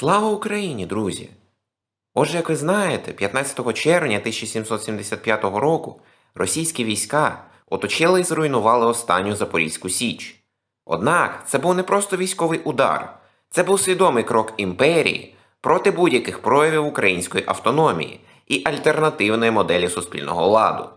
Слава Україні, друзі! Отже, як ви знаєте, 15 червня 1775 року російські війська оточили і зруйнували останню Запорізьку Січ. Однак це був не просто військовий удар, це був свідомий крок імперії проти будь-яких проявів української автономії і альтернативної моделі суспільного ладу.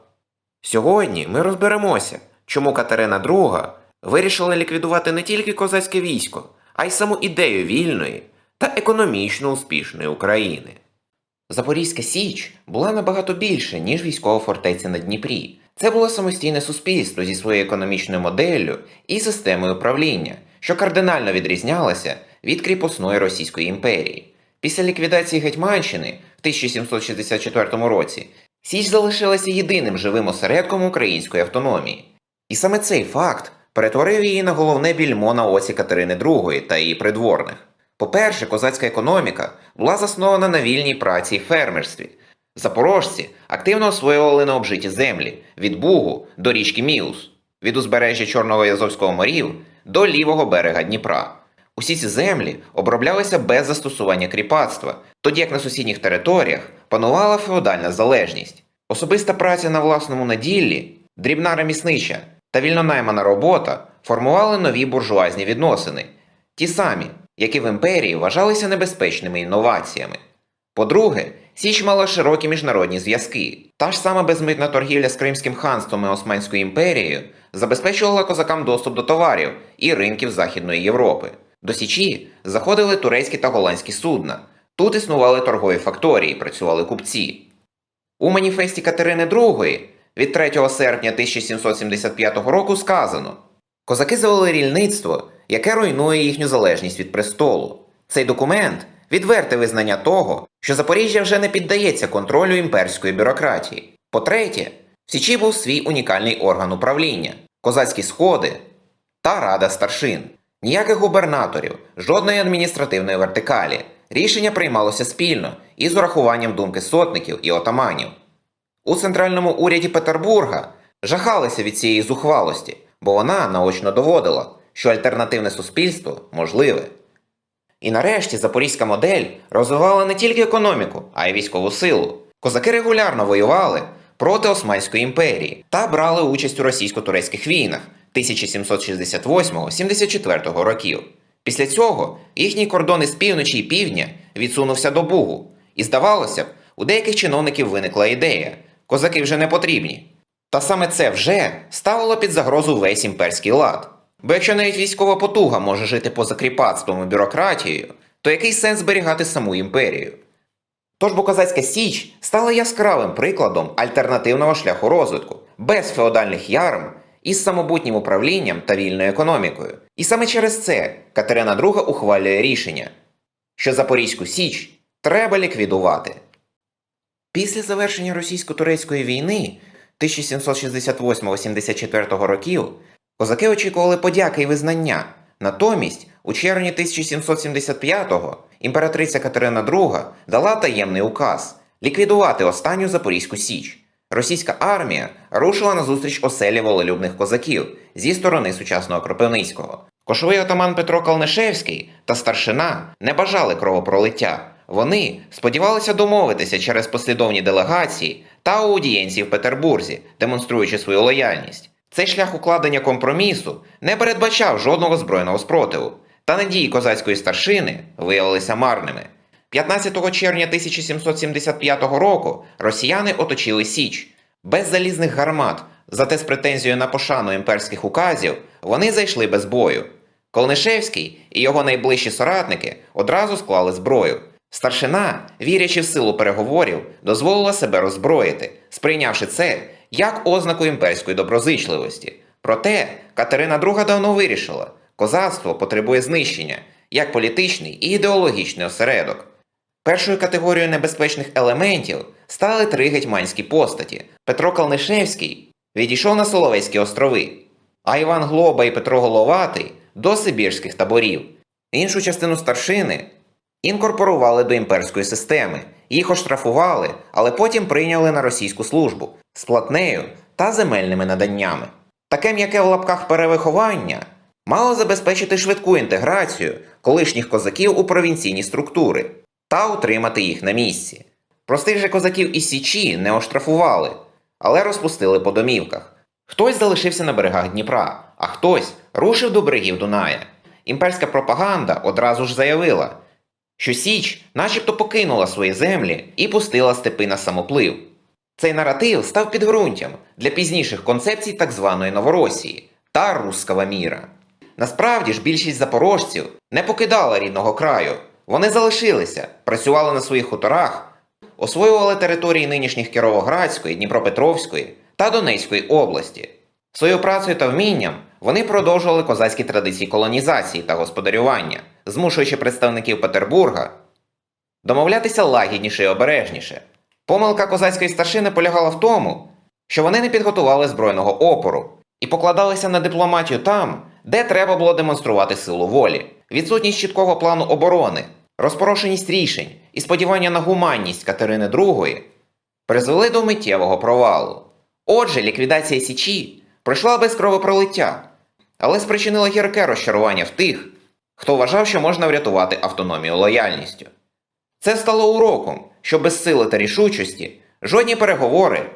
Сьогодні ми розберемося, чому Катерина II вирішила ліквідувати не тільки козацьке військо, а й саму ідею вільної та економічно успішної України. Запорізька Січ була набагато більше, ніж військова фортеця на Дніпрі. Це було самостійне суспільство зі своєю економічною моделлю і системою управління, що кардинально відрізнялося від кріпосної Російської імперії. Після ліквідації Гетьманщини в 1764 році Січ залишилася єдиним живим осередком української автономії. І саме цей факт перетворив її на головне більмо на оці Катерини II та її придворних. По-перше, козацька економіка була заснована на вільній праці і фермерстві. Запорожці активно освоювали необжиті землі від Бугу до річки Міус, від узбережжя Чорного і Азовського морів до лівого берега Дніпра. Усі ці землі оброблялися без застосування кріпацтва, тоді як на сусідніх територіях панувала феодальна залежність. Особиста праця на власному наділлі, дрібна реміснича та вільнонаймана робота формували нові буржуазні відносини, ті самі, які в імперії вважалися небезпечними інноваціями. По-друге, Січ мала широкі міжнародні зв'язки. Та ж сама безмитна торгівля з Кримським ханством і Османською імперією забезпечувала козакам доступ до товарів і ринків Західної Європи. До Січі заходили турецькі та голландські судна. Тут існували торгові факторії, працювали купці. У маніфесті Катерини II від 3 серпня 1775 року сказано: Козаки завели рільництво, яке руйнує їхню залежність від престолу. Цей документ відверте визнання того, що Запоріжжя вже не піддається контролю імперської бюрократії. По-третє, в Січі був свій унікальний орган управління козацькі сходи та рада старшин. Ніяких губернаторів, жодної адміністративної вертикалі. Рішення приймалося спільно і з урахуванням думки сотників і отаманів. У центральному уряді Петербурга жахалися від цієї зухвалості, бо вона наочно доводила, що альтернативне суспільство можливе. І нарешті запорізька модель розвивала не тільки економіку, а й військову силу. Козаки регулярно воювали проти Османської імперії та брали участь у російсько-турецьких війнах 1768-74 років. Після цього їхній кордон із півночі і півдня відсунувся до Бугу, і здавалося б, у деяких чиновників виникла ідея: козаки вже не потрібні. Та саме це вже ставило під загрозу весь імперський лад. Бо якщо навіть військова потуга може жити поза кріпацтвом і бюрократією, то який сенс зберігати саму імперію? Тож бо козацька Січ стала яскравим прикладом альтернативного шляху розвитку, без феодальних ярм, із самобутнім управлінням та вільною економікою. І саме через це Катерина II ухвалює рішення, що Запорізьку Січ треба ліквідувати. Після завершення російсько-турецької війни 1768-74 років козаки очікували подяки і визнання. Натомість, у червні 1775-го імператриця Катерина II дала таємний указ ліквідувати останню Запорізьку Січ. Російська армія рушила на зустріч оселі волелюбних козаків зі сторони сучасного Кропивницького. Кошовий отаман Петро Калнишевський та старшина не бажали кровопролиття. Вони сподівалися домовитися через послідовні делегації та аудієнції в Петербурзі, демонструючи свою лояльність. Цей шлях укладення компромісу не передбачав жодного збройного спротиву, та надії козацької старшини виявилися марними. 15 червня 1775 року росіяни оточили Січ. Без залізних гармат, зате з претензією на пошану імперських указів, вони зайшли без бою. Колнишевський і його найближчі соратники одразу склали зброю. Старшина, вірячи в силу переговорів, дозволила себе роззброїти, сприйнявши це як ознаку імперської доброзичливості. Проте Катерина II давно вирішила, козацтво потребує знищення як політичний і ідеологічний осередок. Першою категорією небезпечних елементів стали три гетьманські постаті. Петро Калнишевський відійшов на Соловецькі острови, а Іван Глоба і Петро Головатий до Сибірських таборів. Іншу частину старшини інкорпорували до імперської системи, їх оштрафували, але потім прийняли на російську службу з платнею та земельними наданнями. Таке м'яке в лапках перевиховання мало забезпечити швидку інтеграцію колишніх козаків у провінційні структури та утримати їх на місці. Простих же козаків із Січі не оштрафували, але розпустили по домівках. Хтось залишився на берегах Дніпра, а хтось рушив до берегів Дуная. Імперська пропаганда одразу ж заявила, що Січ начебто покинула свої землі і пустила степи на самоплив. Цей наратив став підґрунтям для пізніших концепцій так званої Новоросії та Русского міра. Насправді ж більшість запорожців не покидала рідного краю. Вони залишилися, працювали на своїх хуторах, освоювали території нинішніх Кіровоградської, Дніпропетровської та Донецької області. Своєю працею та вмінням вони продовжували козацькі традиції колонізації та господарювання, змушуючи представників Петербурга домовлятися лагідніше і обережніше. Помилка козацької старшини полягала в тому, що вони не підготували збройного опору і покладалися на дипломатію там, де треба було демонструвати силу волі, відсутність чіткого плану оборони, розпорошеність рішень і сподівання на гуманність Катерини II призвели до миттєвого провалу. Отже, ліквідація Січі пройшла без кровопролиття, але спричинила гірке розчарування в тих, хто вважав, що можна врятувати автономію лояльністю. Це стало уроком, що без сили та рішучості жодні переговори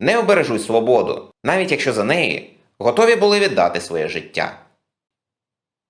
не обережуть свободу, навіть якщо за неї готові були віддати своє життя.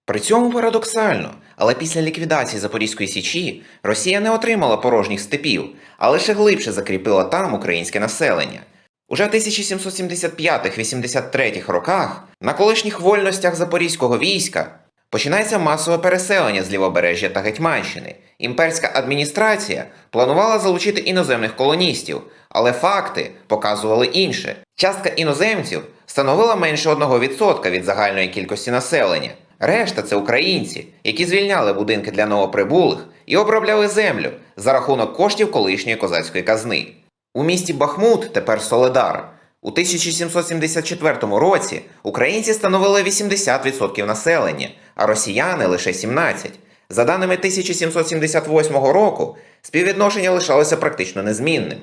При цьому парадоксально, але після ліквідації Запорізької Січі Росія не отримала порожніх степів, а лише глибше закріпила там українське населення. Уже в 1775-83 роках на колишніх вольностях запорізького війська починається масове переселення з лівобережжя та Гетьманщини. Імперська адміністрація планувала залучити іноземних колоністів, але факти показували інше. Частка іноземців становила менше 1% від загальної кількості населення. Решта це українці, які звільняли будинки для новоприбулих і обробляли землю за рахунок коштів колишньої козацької казни. У місті Бахмут, тепер Соледар, у 1774 році українці становили 80% населення, а росіяни лише 17%. За даними 1778 року, співвідношення лишалося практично незмінним.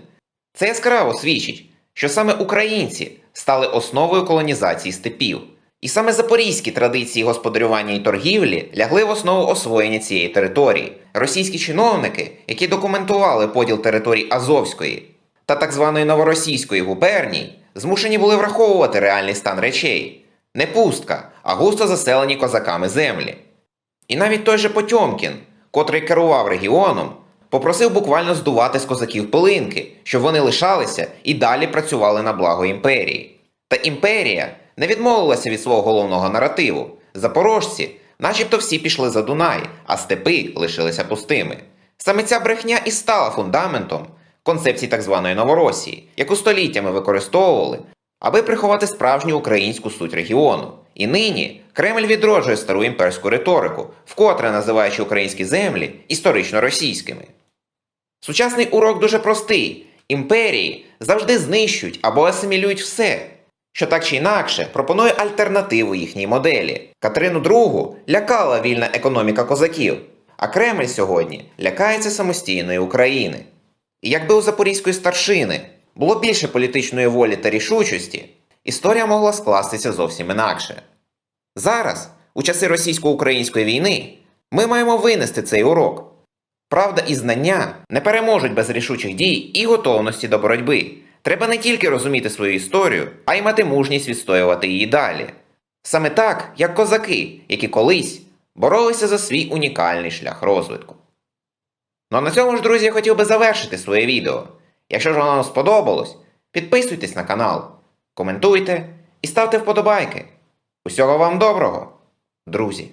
Це яскраво свідчить, що саме українці стали основою колонізації степів. І саме запорізькі традиції господарювання і торгівлі лягли в основу освоєння цієї території. Російські чиновники, які документували поділ територій Азовської та так званої новоросійської губернії, змушені були враховувати реальний стан речей не пустка, а густо заселені козаками землі. І навіть той же Потьомкін, котрий керував регіоном, попросив буквально здувати з козаків пилинки, щоб вони лишалися і далі працювали на благо імперії. Та імперія не відмовилася від свого головного наративу. Запорожці, начебто всі пішли за Дунай, а степи лишилися пустими. Саме ця брехня і стала фундаментом концепції так званої Новоросії, яку століттями використовували, аби приховати справжню українську суть регіону. І нині Кремль відроджує стару імперську риторику, вкотре називаючи українські землі історично російськими. Сучасний урок дуже простий: імперії завжди знищують або асимілюють все, що так чи інакше пропонує альтернативу їхній моделі. Катерину II лякала вільна економіка козаків, а Кремль сьогодні лякається самостійної України. І якби у запорізької старшини було більше політичної волі та рішучості, історія могла скластися зовсім інакше. Зараз, у часи російсько-української війни, ми маємо винести цей урок. Правда і знання не переможуть без рішучих дій і готовності до боротьби. Треба не тільки розуміти свою історію, а й мати мужність відстоювати її далі. Саме так, як козаки, які колись боролися за свій унікальний шлях розвитку. Ну а на цьому ж, друзі, я хотів би завершити своє відео. Якщо ж воно вам сподобалось, підписуйтесь на канал, коментуйте і ставте вподобайки. Усього вам доброго, друзі!